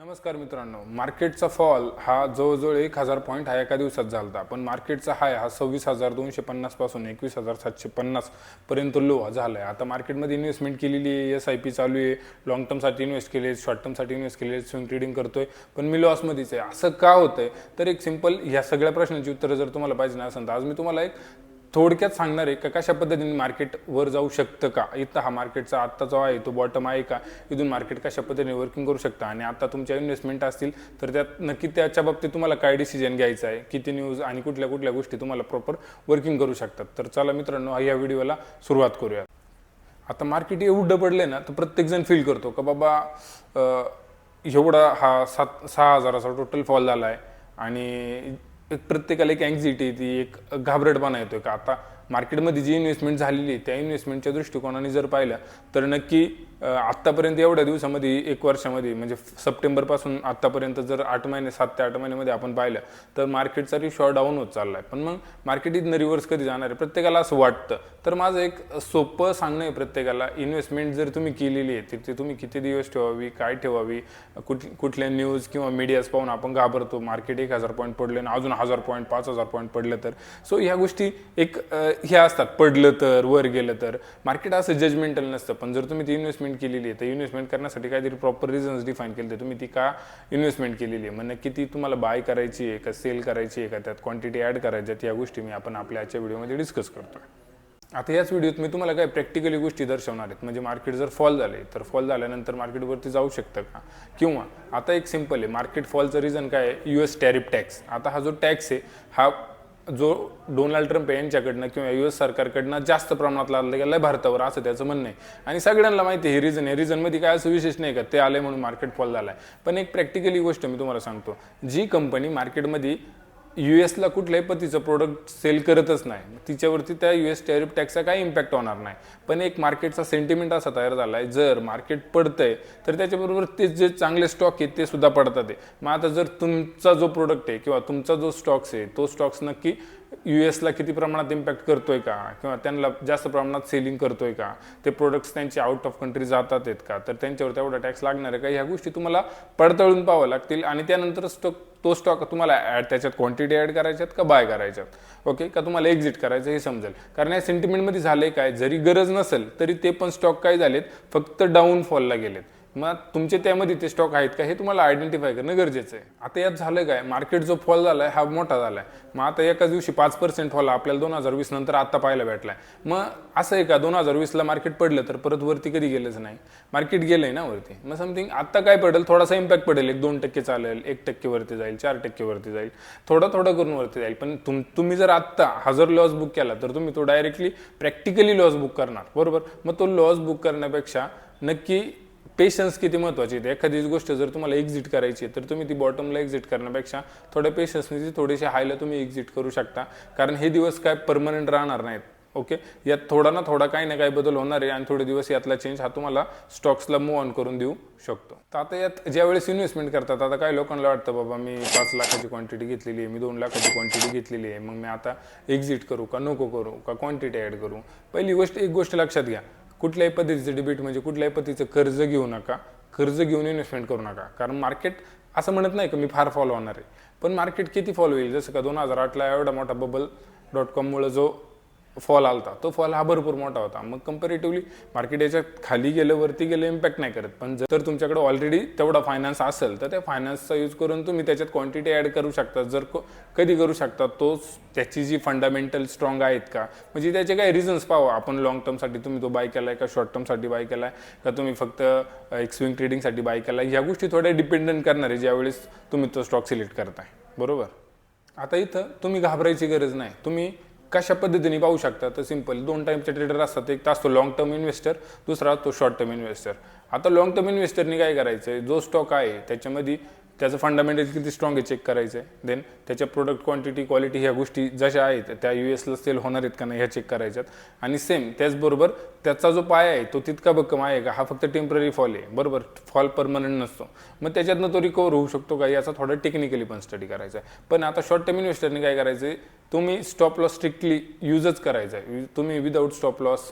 नमस्कार मित्रांनो मार्केटचा फॉल हा जवळजवळ एक हजार पॉईंट हा एका दिवसात झाला होता. पण मार्केटचा हाय हा सव्वीस हजार दोनशे पन्नासपासून एकवीस हजार सातशे पन्नास पर्यंत लो झाला आहे आता मार्केटमध्ये इन्व्हेस्टमेंट केलेली आहे एस आय पी चालू आहे लॉंग टर्मसाठी इन्व्हेस्ट केले शॉर्ट टर्मसाठी इन्व्हेस्ट केले स्विंग ट्रेडिंग करतोय. पण मी लॉसमध्येच आहे. असं का होतंय? तर एक सिंपल ह्या सगळ्या प्रश्नांची उत्तरं जर तुम्हाला पाहिजे ना असेल तर आज मी तुम्हाला एक थोडक्यात सांगणार आहे का? कशा पद्धतीने मार्केट वर जाऊ शकतं का? इथं हा मार्केटचा आत्ता जो आहे तो बॉटम आहे का? इथून मार्केट कशा पद्धतीने वर्किंग करू शकता? आणि आता तुमच्या इन्व्हेस्टमेंट असतील तर त्यात नक्की त्याच्या बाबतीत तुम्हाला काय डिसिजन घ्यायचं आहे? किती न्यूज आणि कुठल्या कुठल्या गोष्टी तुम्हाला प्रॉपर वर्किंग करू शकतात? तर चला मित्रांनो या व्हिडिओला सुरुवात करूया. आता मार्केट एवढं पडलं ना तर प्रत्येकजण फील करतो का बाबा एवढा हा सात सहा हजाराचा टोटल फॉल झाला आहे आणि एक प्रत्येकाला एक अँक्झिटी येते एक घाबरटपणा येतोय का? आता मार्केटमध्ये जी इन्व्हेस्टमेंट झालेली आहे त्या इन्व्हेस्टमेंटच्या दृष्टिकोनाने जर पाहिलं तर नक्की आत्तापर्यंत एवढ्या दिवसामध्ये एक वर्षामध्ये म्हणजे सप्टेंबरपासून आत्तापर्यंत जर आठ महिने सात ते आठ महिन्यामध्ये आपण पाहिलं तर मार्केटचा रिशॉ डाऊन होत चालला आहे पण मग मार्केट इथनं रिव्हर्स कधी जाणार आहे? प्रत्येकाला असं वाटतं. तर माझं एक सोपं सांगणं आहे प्रत्येकाला इन्व्हेस्टमेंट जर तुम्ही केलेली आहे तिथे तुम्ही किती दिवस ठेवावी काय ठेवावी कुठ कुठल्या न्यूज किंवा मीडियाज पाहून आपण घाबरतो. मार्केट एक हजार पॉईंट पडले आणि अजून हजार पॉईंट पाच हजार पॉईंट पडलं तर. सो ह्या गोष्टी एक ह्या असतात. पडलं तर वर गेलं तर. मार्केट असं जजमेंटल नसतं. पण जर तुम्ही ती इन्व्हेस्टमेंट केलेली आहे तर इन्व्हेस्टमेंट करण्यासाठी काहीतरी प्रॉपर रिझन्स डिफाईन केले तर तुम्ही ती का इन्व्हेस्टमेंट केलेली आहे? म्हणजे मग नक्की ती तुम्हाला बाय करायची आहे का सेल करायची आहे का? त्यात क्वांटिटी ॲड करायच्या या गोष्टी मी आपण आपल्या आजच्या व्हिडिओमध्ये डिस्कस करतोय. आता याच व्हिडिओत मी तुम्हाला काय प्रॅक्टिकली गोष्टी दर्शवणार आहेत. म्हणजे मार्केट जर फॉल झाले तर फॉल झाल्यानंतर मार्केटवरती जाऊ शकतं का? किंवा आता एक सिंपल आहे मार्केट फॉलचं रिझन काय आहे? यू एस टॅरिफ टॅक्स आता हा जो टॅक्स आहे हा जो डोनाल्ड ट्रम्प यांच्याकडनं किंवा यू एस सरकारकडनं जास्त प्रमाणात लादला गेला आहे भारतावर असं त्याचं म्हणणं आहे. आणि सगळ्यांना माहिती आहे हे रिझन आहे. रिझनमध्ये काय असं विशेष नाही का? ते आले म्हणून मार्केट फॉल झाला आहे पण एक प्रॅक्टिकली गोष्ट मी तुम्हाला सांगतो. जी कंपनी मार्केटमध्ये यू एसला कुठल्याही पतीचं प्रोडक्ट सेल करतच नाही. तिच्यावरती त्या यू एस टॅरिफ टॅक्सचा काही इम्पॅक्ट होणार नाही. पण एक मार्केटचा सेंटिमेंट असा तयार झाला आहे जर मार्केट पडतंय तर त्याच्याबरोबर ते जे चांगले स्टॉक आहेत ते सुद्धा पडतात आहे. मग आता जर तुमचा जो प्रोडक्ट आहे किंवा तुमचा जो स्टॉक्स आहे तो स्टॉक्स नक्की यू एसला किती प्रमाणात इम्पॅक्ट करतोय का? किंवा त्यांना जास्त प्रमाणात सेलिंग करतोय का? ते प्रोडक्ट्स त्यांचे आउट ऑफ कंट्री जातात आहेत का? तर त्यांच्यावर तेवढा टॅक्स लागणार आहे का? ह्या गोष्टी तुम्हाला पडताळून पाहावं लागतील. आणि त्यानंतर स्टॉक तो स्टॉक तुम्हाला ॲड त्याच्यात क्वांटिटी ॲड करायच्यात का बाय करायच्यात? ओके का तुम्हाला एक्झिट करायचं हे समजेल. कारण या सेंटिमेंटमध्ये झालंय काय? जरी गरज नसेल तरी ते पण स्टॉक काय झालेत? फक्त डाऊन फॉलला गेलेत. मग तुमचे त्यामध्ये ते स्टॉक आहेत का हे तुम्हाला आयडेंटिफाय करणं गरजेचं आहे. आता यात झालं काय? मार्केट जो फॉल झाला आहे हा मोठा झाला आहे मग आता एकाच दिवशी पाच पर्सेंट फॉल आपल्याला दोन हजार वीस नंतर आता पाहायला भेटलाय. मग असं आहे का? दोन हजार वीसला मार्केट पडलं तर परत वरती कधी गेलंच नाही? मार्केट गेलंय ना वरती. मग समथिंग आता काय पडेल? थोडासा इम्पॅक्ट पडेल. एक दोन टक्के चालेल एक टक्के वरती जाईल चार टक्के वरती जाईल. थोडं थोडं करून वरती जाईल. पण तुम तुम्ही जर आत्ता हजार लॉस बुक केला तर तुम्ही तो डायरेक्टली प्रॅक्टिकली लॉस बुक करणार. बरोबर? मग तो लॉस बुक करण्यापेक्षा नक्की पेशन्स किती महत्वाची आहे? एखादी गोष्ट जर तुम्हाला एक्झिट करायची आहे तर तुम्ही ती बॉटमला एक्झिट करण्यापेक्षा थोड्या पेशन्सने थोडेसे हायला तुम्ही एक्झिट करू शकता. कारण हे दिवस काय परमनंट राहणार नाहीत ओके यात थोडा ना थोडा काही ना काही बदल होणार आहे आणि थोडे दिवस यातला चेंज हा तुम्हाला स्टॉक्सला मूव्ह ऑन करून देऊ शकतो. तर आता यात ज्या वेळेस इन्व्हेस्टमेंट करतात आता काही लोकांना वाटतं बाबा मी पाच लाखाची क्वांटिटी घेतलेली आहे मी दोन लाखाची क्वांटिटी घेतलेली आहे मग मी आता एक्झिट करू का नको करू का क्वांटिटी ॲड करू? पहिली गोष्ट एक गोष्ट लक्षात घ्या. कुठल्याही पद्धतीचं डेबिट म्हणजे कुठल्याही पद्धतीचं कर्ज घेऊ नका. कर्ज घेऊन इन्व्हेस्टमेंट करू नका. कारण मार्केट असं म्हणत नाही की मी फार फॉलो होणार आहे. पण मार्केट किती फॉलो होईल? जसं का दोन हजार आठला एवढा मोठा बबल डॉट कॉममुळे जो फॉल आलता. तो फॉल हा भरपूर मोठा होता. मग कम्पॅरेटिव्हली मार्केट याच्यात खाली गेलं वरती गेलं इम्पॅक्ट नाही करत. पण जर तुमच्याकडे ऑलरेडी तेवढा फायनान्स असेल तर त्या फायनान्सचा यूज करून तुम्ही त्याच्यात क्वांटिटी ॲड करू शकता. जर को- कधी करू शकता तो त्याची जी फंडामेंटल स्ट्रॉंग आहेत का? म्हणजे त्याचे काही रिझन्स पाहा. आपण लॉंग टर्मसाठी तुम्ही तो बाय केलाय का? शॉर्ट टर्मसाठी बाय केलाय? का तुम्ही फक्त एक स्विंग ट्रेडिंगसाठी बाय केलाय? ह्या गोष्टी थोड्या डिपेंडंट करणार आहे ज्यावेळेस तुम्ही तो स्टॉक सिलेक्ट करताय. बरोबर? आता इथं तुम्ही घाबरायची गरज नाही. तुम्ही कशा पद्धतीने पाहू शकता? तर सिंपल दोन टाईपचे ट्रेडर असतात. एक असतो लॉंग टर्म इन्व्हेस्टर दुसरा असतो शॉर्ट टर्म इन्व्हेस्टर आता लॉंग टर्म इन्व्हेस्टरनी काय करायचं आहे जो स्टॉक आहे त्याच्यामध्ये त्याचं फंडामेंटल किती स्ट्रॉंग आहे चेक करायचं आहे देन त्याच्या प्रोडक्ट क्वांटिटी क्वालिटी ह्या गोष्टी जशा आहेत त्या यू एसला सेल होणार आहेत का नाही ह्या चेक करायच्यात. आणि सेम त्याचबरोबर त्याचा जो पाया आहे तो तितका भक्कम आहे का हा फक्त टेंपररी फॉल आहे. बरोबर? फॉल परमनंट नसतो. मग त्याच्यातनं तो रिकवर होऊ शकतो का याचा थोडा टेक्निकली पण स्टडी करायचा आहे. पण आता शॉर्ट टर्म इन्व्हेस्टरने काय करायचं आहे तुम्ही स्टॉप लॉस स्ट्रिक्टली यूजच करायचा आहे तुम्ही विदाऊट स्टॉप लॉस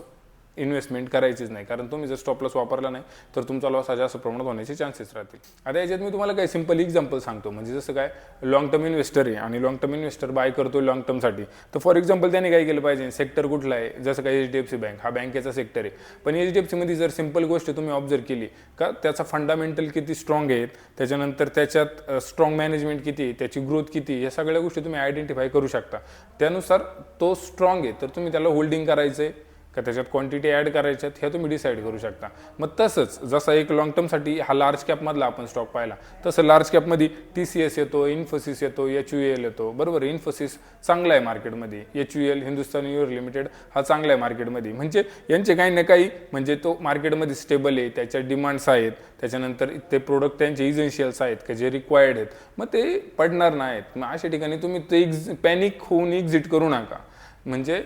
इन्व्हेस्टमेंट करायचीच नाही. कारण तुम्ही जर स्टॉप लॉस वापरला नाही तर तुमचा लॉस हा जास्त प्रमाणात होण्याचे चान्सेस राहतील. आता याच्यात मी तुम्हाला काही सिंपल एक्झाम्पल सांगतो. म्हणजे जसं काय लॉंग टर्म इन्व्हेस्टर आहे आणि लॉंग टर्म इन्व्हेस्टर बाय करतो लॉंग टर्मसाठी तर फॉर एक्झाम्पल त्याने काय केलं पाहिजे? सेक्टर कुठला आहे? जसं काय H D F C bank हा बँकेचा सेक्टर आहे. पण एच डी एफ सीमध्ये जर सिंपल गोष्ट तुम्ही ऑब्झर्व केली का त्याचा फंडामेंटल किती स्ट्रॉंग आहेत त्याच्यानंतर त्याच्यात स्ट्रॉंग मॅनेजमेंट किती आहे, त्याची ग्रोथ किती या सगळ्या गोष्टी तुम्ही आयडेंटिफाय करू शकता. त्यानुसार तो स्ट्रॉंग आहे तर तुम्ही त्याला होल्डिंग करायचं आहे का त्याच्यात क्वांटिटी ॲड करायच्यात हे तुम्ही डिसाईड करू शकता. मग तसंच जसा एक लॉंग टर्मसाठी हा लार्ज कॅपमधला आपण स्टॉक पाहिला तसं लार्ज कॅपमध्ये टी सी एस येतो इन्फोसिस येतो एच यू एल येतो. बरोबर इन्फोसिस चांगला आहे मार्केटमध्ये एच यू एल हिंदुस्तान युअर लिमिटेड हा चांगला आहे मार्केटमध्ये म्हणजे यांचे काही ना काही म्हणजे तो मार्केटमध्ये स्टेबल आहे त्याच्या डिमांड्स आहेत त्याच्यानंतर ते प्रोडक्ट त्यांचे इजेन्शियल्स आहेत का जे रिक्वायर्ड आहेत. मग ते पडणार नाहीत. मग अशा ठिकाणी तुम्ही ते एक्झ पॅनिक होऊन एक्झिट करू नका. म्हणजे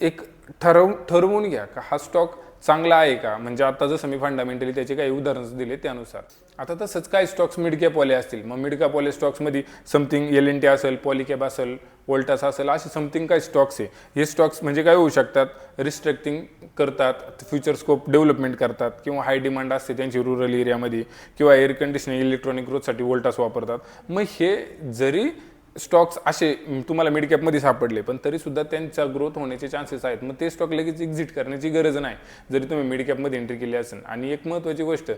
एक ठरव ठरवून घ्या का हा स्टॉक चांगला आहे का? म्हणजे आता जसं मी फंडामेंटली त्याचे काही उदाहरण दिले त्यानुसार. आता तसंच काय स्टॉक्स मिड कॅपवाले असतील. मग मिड कॅपवाले स्टॉक्समध्ये समथिंग एल एन टी असेल पॉलिकॅप असेल वोल्टास असेल असे समथिंग काय स्टॉक्स आहे. हे स्टॉक्स म्हणजे काय होऊ शकतात? रिस्ट्रक्टिंग करतात फ्युचर स्कोप डेव्हलपमेंट करतात किंवा हाय डिमांड असते त्यांची रुरल एरियामध्ये किंवा एअर कंडिशनिंग इलेक्ट्रॉनिक ग्रोथसाठी वोल्टास वापरतात. मग हे जरी स्टॉक्स असे तुम्हाला मिड कॅपमध्ये सापडले पण तरीसुद्धा त्यांचा ग्रोथ होण्याचे चान्सेस आहेत. मग ते स्टॉक लगेच एक्झिट करण्याची गरज नाही जरी तुम्ही मिड कॅपमध्ये एंट्री केली असेल. आणि एक महत्त्वाची गोष्ट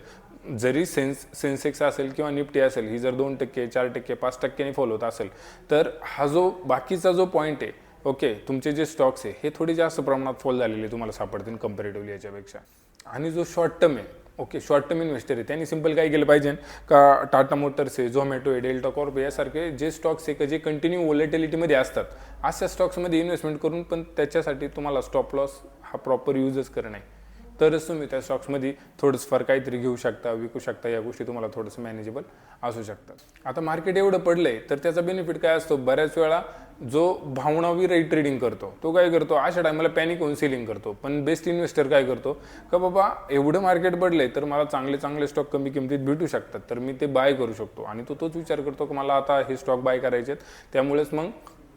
जरी सेन्स सेन्सेक्स असेल किंवा निफ्टी असेल ही जर दोन टक्के चार टक्के पाच टक्क्यांनी फॉलो होत असेल तर हा जो बाकीचा जो पॉईंट आहे ओके तुमचे जे स्टॉक्स आहे हे थोडे जास्त प्रमाणात फॉल झालेले तुम्हाला सापडतील कम्पॅरेटिव्हली याच्यापेक्षा. आणि जो शॉर्ट टर्म आहे ओके शॉर्ट टर्म इन्व्हेस्टर आहे. त्यांनी सिंपल काय केलं पाहिजे. का टाटा मोटर्स आहे झोमॅटो आहे डेल्टा कॉर्प यासारखे जे स्टॉक्स आहे का जे कंटिन्यू वॉलेटिलिटीमध्ये असतात अशा स्टॉक्समध्ये इन्व्हेस्टमेंट करून पण त्याच्यासाठी तुम्हाला स्टॉप लॉस हा प्रॉपर यूजच करणं आहे. तरच तुम्ही त्या स्टॉक्समध्ये थोडंसं फार काहीतरी घेऊ शकता विकू शकता या गोष्टी तुम्हाला थोडंसं मॅनेजेबल असू शकतात. आता मार्केट एवढं पडलंय तर त्याचा बेनिफिट काय असतो? बऱ्याच वेळा जो भावनावी रेट ट्रेडिंग करतो तो काय करतो? अशा टायमाला पॅनिक होऊन सेलिंग करतो. पण बेस्ट इन्व्हेस्टर काय करतो? का बाबा एवढं मार्केट पडलंय तर मला चांगले चांगले स्टॉक कमी किमतीत भेटू शकतात. तर मी ते बाय करू शकतो. आणि तो तोच विचार करतो की मला आता हे स्टॉक बाय करायचे आहेत. त्यामुळेच मग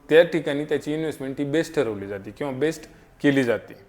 त्या ठिकाणी त्याची इन्व्हेस्टमेंट ही बेस्ट ठरवली जाते किंवा बेस्ट केली जाते.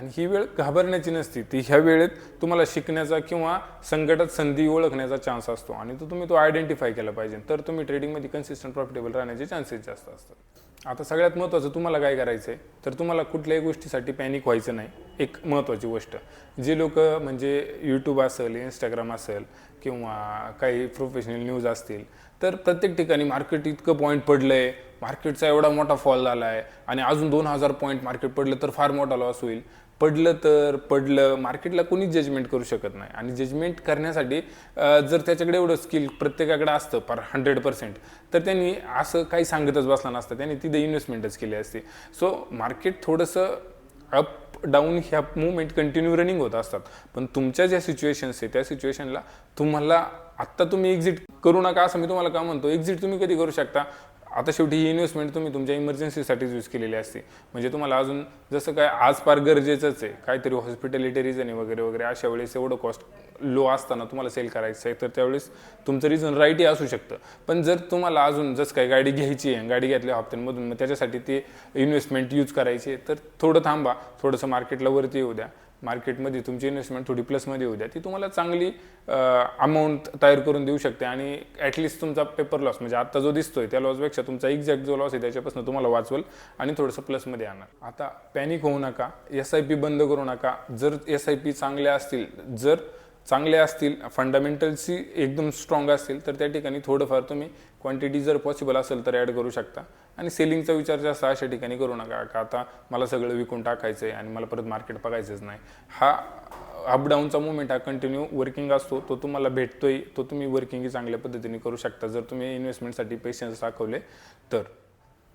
आणि ही वेळ घाबरण्याची नसती. ती ह्या वेळेत तुम्हाला शिकण्याचा किंवा संकटात संधी ओळखण्याचा चान्स असतो. आणि तो तुम्ही तो आयडेंटिफाय केला पाहिजे. तर तुम्ही ट्रेडिंगमध्ये कन्सिस्टंट प्रॉफिटेबल राहण्याचे चान्सेस जास्त असतात. आता सगळ्यात महत्त्वाचं तुम्हाला काय करायचं आहे तर तुम्हाला कुठल्याही गोष्टीसाठी पॅनिक व्हायचं नाही. एक महत्त्वाची गोष्ट. जे लोक म्हणजे यूट्यूब असेल इंस्टाग्राम असेल किंवा काही प्रोफेशनल न्यूज असतील तर प्रत्येक ठिकाणी मार्केट इतकं पॉईंट पडलं आहे मार्केटचा एवढा मोठा फॉल झाला आहे आणि अजून दोन हजार पॉईंट मार्केट पडलं तर फार मोठा लॉस होईल. पडलं तर पडलं मार्केटला कोणी जजमेंट करू शकत नाही. आणि जजमेंट करण्यासाठी जर त्याच्याकडे एवढं स्किल प्रत्येकाकडे असतं पर हंड्रेड पर्सेंट तर त्यांनी असं काही सांगतच बसला नसतं. त्यांनी तिथे इन्व्हेस्टमेंटच केली असते. सो मार्केट थोडंसं अप डाऊन ह्या मुवमेंट कंटिन्यू रनिंग होत असतात. पण तुमच्या ज्या सिच्युएशन्स आहे त्या सिच्युएशनला तुम्हाला आत्ता तुम्ही एक्झिट करू नका असं मी तुम्हाला का म्हणतो? एक्झिट तुम्ही कधी करू शकता? आता शेवटी ही इन्व्हेस्टमेंट म्हणजे तुम्ही तुमच्या इमर्जन्सीसाठीच यूज केलेली असते. म्हणजे तुम्हाला अजून जसं काय आज फार गरजेचंच आहे. काहीतरी हॉस्पिटॅलिटी रिझन आहे वगैरे वगैरे अशा वेळेस एवढं कॉस्ट लो असताना तुम्हाला सेल करायचं आहे तर त्यावेळेस तुमचं रिझन राईटही असू शकतं. पण जर तुम्हाला अजून जसं काय गाडी घ्यायची आहे गाडी घेतल्या हप्त्यांमधून मग त्याच्यासाठी ते इन्व्हेस्टमेंट यूज करायची आहे तर थोडं थांबा. थोडंसं मार्केटला वरती येऊ द्या. मार्केटमध्ये तुमची इन्व्हेस्टमेंट थोडी प्लसमध्ये होऊ द्या. ती तुम्हाला चांगली अमाऊंट तयार करून देऊ शकते आणि ॲटलिस्ट तुमचा पेपर लॉस म्हणजे आत्ता जो दिसतोय त्या लॉसपेक्षा तुमचा एक्झॅक्ट जो लॉस आहे त्याच्यापासून तुम्हाला वाचवल आणि थोडंसं प्लसमध्ये आणणार आता पॅनिक होऊ नका एस आय पी बंद करू नका. जर एस आय पी चांगल्या असतील जर चांगले असतील फंडामेंटल्सची एकदम स्ट्रॉंग असतील तर त्या ठिकाणी थोडंफार तुम्ही क्वांटिटी जर पॉसिबल असेल तर ॲड करू शकता. आणि सेलिंगचा विचार जास्त अशा ठिकाणी करू नका का आता मला सगळं विकून टाकायचं आहे आणि मला परत मार्केट बघायचंच नाही. हा अप डाऊनचा मुवमेंट हा कंटिन्यू वर्किंग असतो तो तुम्हाला भेटतोय तो तुम्ही वर्किंगही चांगल्या पद्धतीने करू शकता. जर तुम्ही इन्व्हेस्टमेंटसाठी पेशन्स दाखवले तर.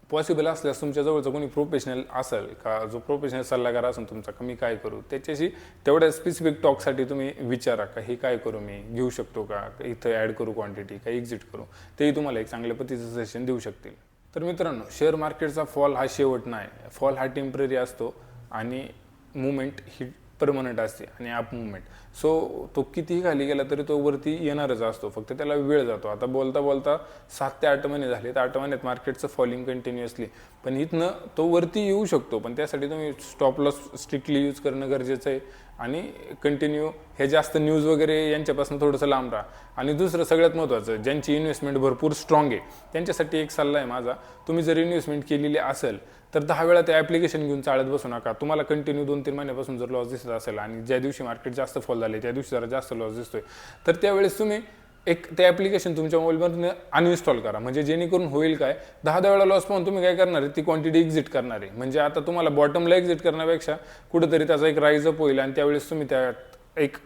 पॉसिबल असल्यास तुमच्या जवळचं कोणी प्रोफेशनल असेल का जो प्रोफेशनल सल्लागार असेल तुमचा का मी काय करू? त्याच्याशी तेवढ्या स्पेसिफिक टॉकसाठी तुम्ही विचारा का हे काय करू मी? घेऊ शकतो का? इथं ॲड करू क्वांटिटी का? एक्झिट करू? तेही तुम्हाला एक चांगल्या पद्धतीचं सजेशन देऊ शकतील. तर मित्रांनो शेअर मार्केटचा फॉल हा शेवट नाही. फॉल हा टेंपररी असतो आणि मुवमेंट ही परमनंट असते आणि अप मुवमेंट सो तो कितीही खाली गेला तरी तो वरती येणारच असतो. फक्त त्याला वेळ जातो. आता बोलता बोलता सात ते आठ महिने झाले. तर आठ महिन्यात मार्केटचं फॉलिंग कंटिन्युअसली पण इथनं तो वरती येऊ शकतो. पण त्यासाठी तुम्ही स्टॉप लॉस स्ट्रिक्टली यूज करणं गरजेचं आहे. आणि कंटिन्यू हे जास्त न्यूज वगैरे यांच्यापासून थोडंसं लांब राहा. आणि दुसरं सगळ्यात महत्त्वाचं ज्यांची इन्व्हेस्टमेंट भरपूर स्ट्रॉंग आहे त्यांच्यासाठी एक सल्ला आहे माझा. तुम्ही जर इन्व्हेस्टमेंट केलेली असेल तर दहा वेळा ते ॲप्लिकेशन घेऊन चालत बसू नका. तुम्हाला कंटिन्यू दोन तीन महिन्यापासून जर लॉस दिसत असेल आणि ज्या दिवशी मार्केट जास्त फॉल झाले त्या दिवशी जरा जास्त लॉस दिसतोय. तर त्यावेळेस तुम्ही एक ते ॲप्लिकेशन तुमच्या मोबाईलवर अनइन्स्टॉल करा. म्हणजे जेणेकरून होईल काय? दहा दहा वेळा लॉस पाहून तुम्ही काय करणार आहे? ती क्वांटिटी एक्झिट करणार आहे. म्हणजे आता तुम्हाला बॉटमला एक्झिट करण्यापेक्षा कुठेतरी त्याचा एक राईज अप होईल आणि त्यावेळेस तुम्ही त्या एक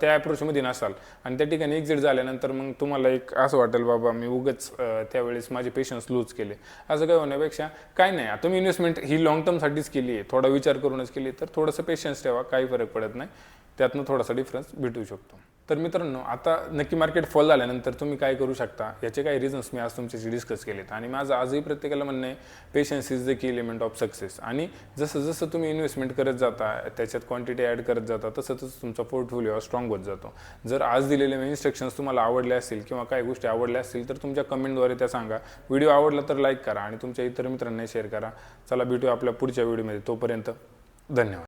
त्या अप्रोचमध्ये नसाल. आणि त्या ठिकाणी एक्झिट झाल्यानंतर मग तुम्हाला एक असं वाटेल बाबा मी उगच त्यावेळेस माझे पेशन्स लूज केले. असं काय होण्यापेक्षा काय नाही. तुम्ही इन्व्हेस्टमेंट ही लॉंग टर्मसाठीच केली आहे. थोडा विचार करूनच केली तर थोडंसं पेशन्स ठेवा. काही फरक पडत नाही. त्यातनं थोडासा डिफरन्स भेटू शकतो. तर मित्रांनो आता नक्की मार्केट फॉल झाल्यानंतर तुम्ही काय करू शकता? याचे काही रिझन्स मी आज तुमच्याशी डिस्कस केलेत. आणि माझं आजही प्रत्येकाला म्हणणं आहे patience is the key element of success आणि जसं जसं तुम्ही इन्व्हेस्टमेंट करत जाता त्याच्यात क्वांटिटी ॲड करत जाता तसं तसं तुमचा पोर्टफोलिओ स्ट्रॉंग होत जातो. जर आज दिलेले इन्स्ट्रक्शन्स तुम्हाला आवडले असतील किंवा काही गोष्टी आवडल्या असतील तर तुमच्या कमेंटद्वारे त्या सांगा. व्हिडिओ आवडला तर लाईक करा आणि तुमच्या इतर मित्रांना शेअर करा. चला भेटू आपल्या पुढच्या व्हिडिओमध्ये तोपर्यंत धन्यवाद.